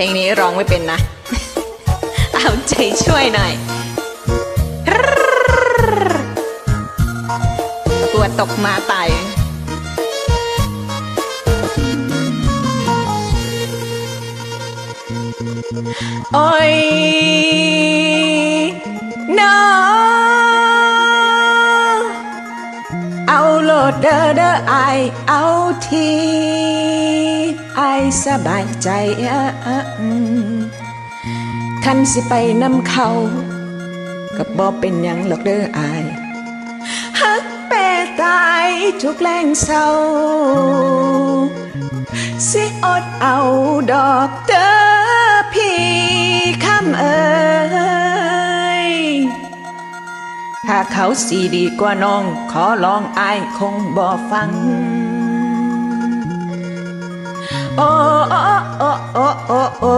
เพลงนี้ร้องไม่เป็นนะ เอาใจช่วยหน่อยปวดตกมาตายโอ้ยน้องเอาโลดเด้อเด้อไอายเอาทีไอายสบายใจเอ้อเอ้ออืมคันสิไปนำเขาก็บ่เป็นยังหรอกเด้อไอายฮักแปตายทุกแรงเศร้า สิอดเอาดอกเด้อพี่คำเอ่ยถ้าเขาสีดีกว่าน้อง ขอลองอายคงบ่ฟัง โอ้